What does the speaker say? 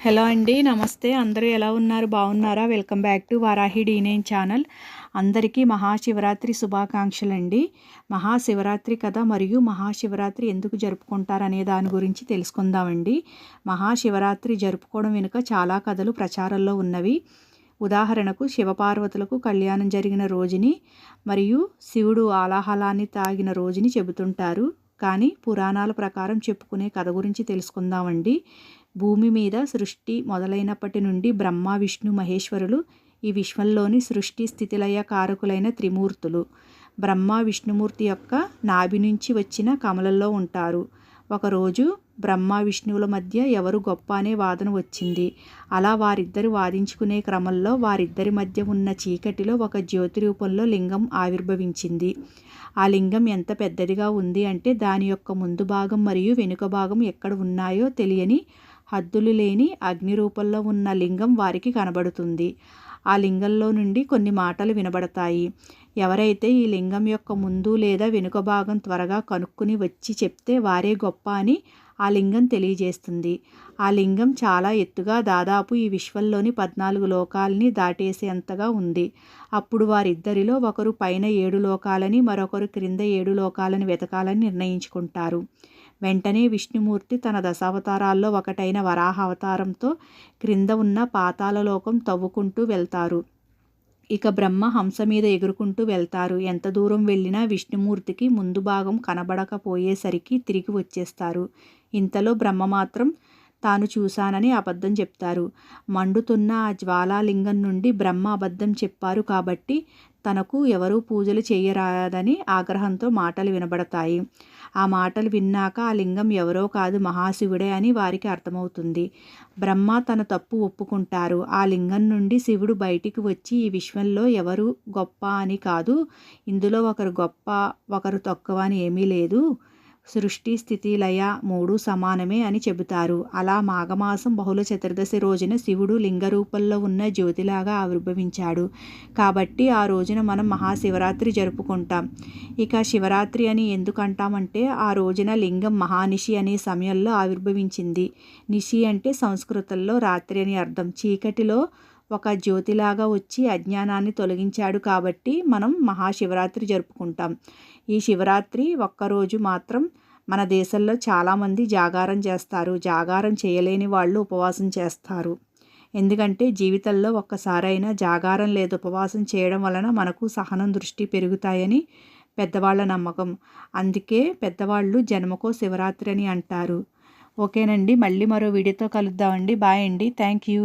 Hello అండి నమస్తే. అందరూ ఎలా ఉన్నారు? బాగున్నారా? వెల్కమ్ బ్యాక్ టు వారాహి డీనేన్ ఛానల్. అందరికీ మహాశివరాత్రి శుభాకాంక్షలు అండి మహాశివరాత్రి కథ మరియు మహాశివరాత్రి ఎందుకు జరుపుకుంటారనే దాని గురించి తెలుసుకుందామండి. మహాశివరాత్రి జరుపుకోవడం వెనుక చాలా కథలు ప్రచారంలో ఉన్నవి. ఉదాహరణకు శివపార్వతులకు కళ్యాణం జరిగిన రోజుని మరియు శివుడు ఆలాహలాన్ని తాగిన రోజుని చెబుతుంటారు. కానీ పురాణాల ప్రకారం చెప్పుకునే కథ గురించి తెలుసుకుందామండి. భూమి మీద సృష్టి మొదలైనప్పటి నుండి బ్రహ్మ విష్ణు మహేశ్వరులు ఈ విశ్వంలోని సృష్టి స్థితిలయ కారకులైన త్రిమూర్తులు. బ్రహ్మ విష్ణుమూర్తి యొక్క నాభి నుంచి వచ్చిన కమలల్లో ఉంటారు. ఒకరోజు బ్రహ్మ విష్ణువుల మధ్య ఎవరు గొప్ప అనే వాదన వచ్చింది. అలా వారిద్దరు వాదించుకునే క్రమంలో వారిద్దరి మధ్య ఉన్న చీకటిలో ఒక జ్యోతి రూపంలో లింగం ఆవిర్భవించింది. ఆ లింగం ఎంత పెద్దదిగా ఉంది అంటే దాని యొక్క ముందు భాగం మరియు వెనుక భాగం ఎక్కడ ఉన్నాయో తెలియని హద్దులు లేని అగ్ని రూపంలో ఉన్న లింగం వారికి కనబడుతుంది. ఆ లింగంలో నుండి కొన్ని మాటలు వినబడతాయి. ఎవరైతే ఈ లింగం యొక్క ముందు లేదా వెనుక భాగం త్వరగా కనుక్కుని వచ్చి చెప్తే వారే గొప్ప అని ఆ లింగం తెలియజేస్తుంది. ఆ లింగం చాలా ఎత్తుగా దాదాపు ఈ విశ్వంలోని పద్నాలుగు లోకాలని దాటేసేంతగా ఉంది. అప్పుడు వారిద్దరిలో ఒకరు పైన ఏడు లోకాలని మరొకరు క్రింద ఏడు లోకాలని వెతకాలని నిర్ణయించుకుంటారు. వెంటనే విష్ణుమూర్తి తన దశావతారాల్లో ఒకటైన వరాహ అవతారంతో క్రింద ఉన్న పాతాలలోకం తవ్వుకుంటూ వెళ్తారు. ఇక బ్రహ్మ హంస మీద ఎగురుకుంటూ వెళ్తారు. ఎంత దూరం వెళ్ళినా విష్ణుమూర్తికి ముందు భాగం కనబడకపోయేసరికి తిరిగి వచ్చేస్తారు. ఇంతలో బ్రహ్మ మాత్రం తాను చూశానని అబద్ధం చెప్తారు. మండుతున్న ఆ జ్వాలాలింగం నుండి బ్రహ్మ అబద్ధం చెప్పారు కాబట్టి తనకు ఎవరూ పూజలు చేయరాదని ఆగ్రహంతో మాటలు వినబడతాయి. ఆ మాటలు విన్నాక ఆ లింగం ఎవరో కాదు మహాశివుడే అని వారికి అర్థమవుతుంది. బ్రహ్మ తన తప్పు ఒప్పుకుంటారు. ఆ లింగం నుండి శివుడు బయటికి వచ్చి ఈ విశ్వంలో ఎవరు గొప్ప అని కాదు ఇందులో ఒకరు గొప్ప ఒకరు తక్కువ అని ఏమీ లేదు. సృష్టి స్థితి లయ మూడు సమానమే అని చెబుతారు. అలా మాఘమాసం బహుళ చతుర్దశి రోజున శివుడు లింగ రూపంలో ఉన్న జ్యోతిలాగా ఆవిర్భవించాడు. కాబట్టి ఆ రోజున మనం మహాశివరాత్రి జరుపుకుంటాం. ఇక శివరాత్రి అని ఎందుకంటామంటే ఆ రోజున లింగం మహానిషి అనే సమయంలో ఆవిర్భవించింది. నిషి అంటే సంస్కృతంలో రాత్రి అని అర్థం. చీకటిలో ఒక జ్యోతిలాగా వచ్చి అజ్ఞానాన్ని తొలగించాడు కాబట్టి మనం మహాశివరాత్రి జరుపుకుంటాం. ఈ శివరాత్రి ఒక్కరోజు మాత్రం మన దేశంలో చాలామంది జాగారం చేస్తారు. జాగారం చేయలేని వాళ్ళు ఉపవాసం చేస్తారు. ఎందుకంటే జీవితంలో ఒక్కసారైనా జాగారం లేదు. ఉపవాసం చేయడం వలన మనకు సహనం దృష్టి పెరుగుతాయని పెద్దవాళ్ళ నమ్మకం. అందుకే పెద్దవాళ్ళు జన్మకో శివరాత్రి అని అంటారు. ఓకేనండి. మళ్ళీ మరో వీడియోతో కలుద్దామండి. బాయ్ అండి. Thank you.